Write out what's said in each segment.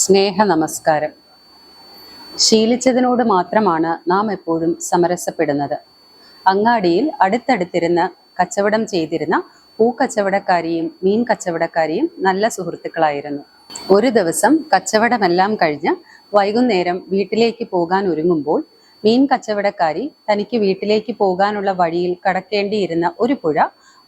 സ്നേഹ നമസ്കാരം ശീലിച്ചതിനോട് മാത്രമാണ് നാം എപ്പോഴും സമരസപ്പെടുന്നത്. അങ്ങാടിയിൽ അടുത്തടുത്തിരുന്ന് കച്ചവടം ചെയ്തിരുന്ന പൂക്കച്ചവടക്കാരിയും മീൻ കച്ചവടക്കാരിയും നല്ല സുഹൃത്തുക്കളായിരുന്നു. ഒരു ദിവസം കച്ചവടമെല്ലാം കഴിഞ്ഞ് വൈകുന്നേരം വീട്ടിലേക്ക് പോകാൻ ഒരുങ്ങുമ്പോൾ മീൻ കച്ചവടക്കാരി തനിക്ക് വീട്ടിലേക്ക് പോകാനുള്ള വഴിയിൽ കടക്കേണ്ടിയിരുന്ന ഒരു പുഴ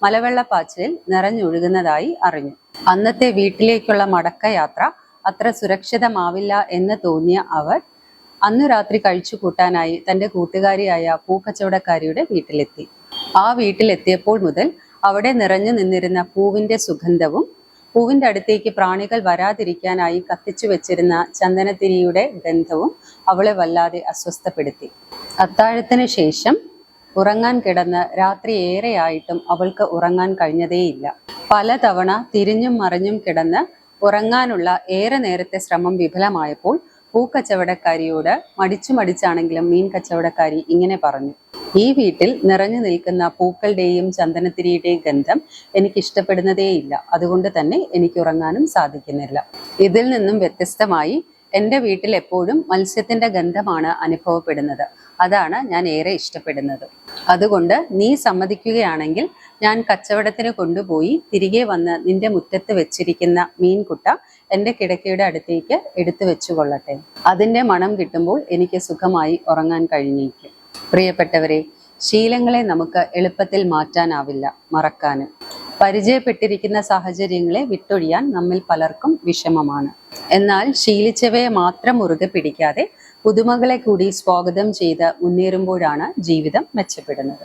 മലവെള്ളപ്പാച്ചിലിൽ നിറഞ്ഞൊഴുകുന്നതായി അറിഞ്ഞു. അന്നത്തെ വീട്ടിലേക്കുള്ള മടക്കയാത്ര അത്ര സുരക്ഷിതമാവില്ല എന്ന് തോന്നിയ അവർ അന്നു രാത്രി കഴിച്ചു കൂട്ടാനായി തന്റെ കൂട്ടുകാരിയായ പൂക്കച്ചവടക്കാരിയുടെ വീട്ടിലെത്തി. ആ വീട്ടിലെത്തിയപ്പോൾ മുതൽ അവിടെ നിറഞ്ഞു നിന്നിരുന്ന പൂവിന്റെ സുഗന്ധവും പൂവിന്റെ അടുത്തേക്ക് പ്രാണികൾ വരാതിരിക്കാനായി കത്തിച്ചു വെച്ചിരുന്ന ചന്ദനത്തിരിയുടെ ഗന്ധവും അവളെ വല്ലാതെ അസ്വസ്ഥപ്പെടുത്തി. അത്താഴത്തിന് ശേഷം ഉറങ്ങാൻ കിടന്ന് രാത്രി ഏറെയായിട്ടും അവൾക്ക് ഉറങ്ങാൻ കഴിഞ്ഞതേയില്ല. പലതവണ തിരിഞ്ഞും മറിഞ്ഞും കിടന്ന് ഉറങ്ങാനുള്ള ഏറെ നേരത്തെ ശ്രമം വിഫലമായപ്പോൾ പൂക്കച്ചവടക്കാരിയോട് മടിച്ചു മടിച്ചാണെങ്കിലും മീൻ കച്ചവടക്കാരി ഇങ്ങനെ പറഞ്ഞു. ഈ വീട്ടിൽ നിറഞ്ഞു നിൽക്കുന്ന പൂക്കളുടെയും ചന്ദനത്തിരിയുടെയും ഗന്ധം എനിക്ക് ഇഷ്ടപ്പെടുന്നതേയില്ല അതുകൊണ്ട് തന്നെ എനിക്ക് ഉറങ്ങാനും സാധിക്കുന്നില്ല. ഇതിൽ നിന്നും വ്യത്യസ്തമായി എന്റെ വീട്ടിൽ എപ്പോഴും മത്സ്യത്തിന്റെ ഗന്ധമാണ് അനുഭവപ്പെടുന്നത്. അതാണ് ഞാൻ ഏറെ ഇഷ്ടപ്പെടുന്നത്. അതുകൊണ്ട് നീ സമ്മതിക്കുകയാണെങ്കിൽ ഞാൻ കച്ചവടത്തിന് കൊണ്ടുപോയി തിരികെ വന്ന് നിന്റെ മുറ്റത്ത് വെച്ചിരിക്കുന്ന മീൻകുട്ട എന്റെ കിടക്കയുടെ അടുത്തേക്ക് എടുത്തു വെച്ചുകൊള്ളട്ടെ. അതിന്റെ മണം കിട്ടുമ്പോൾ എനിക്ക് സുഖമായി ഉറങ്ങാൻ കഴിഞ്ഞേക്കും. പ്രിയപ്പെട്ടവരെ ശീലങ്ങളെ നമുക്ക് എളുപ്പത്തിൽ മാറ്റാനാവില്ല മറക്കാനും. പരിചയപ്പെട്ടിരിക്കുന്ന സാഹചര്യങ്ങളെ വിട്ടൊഴിയാൻ നമ്മിൽ പലർക്കും വിഷമമാണ്. എന്നാൽ ശീലിച്ചവയെ മാത്രം മുറുകെ പിടിക്കാതെ പുതുമകളെ കൂടി സ്വാഗതം ചെയ്ത് മുന്നേറുമ്പോഴാണ് ജീവിതം മെച്ചപ്പെടുന്നത്.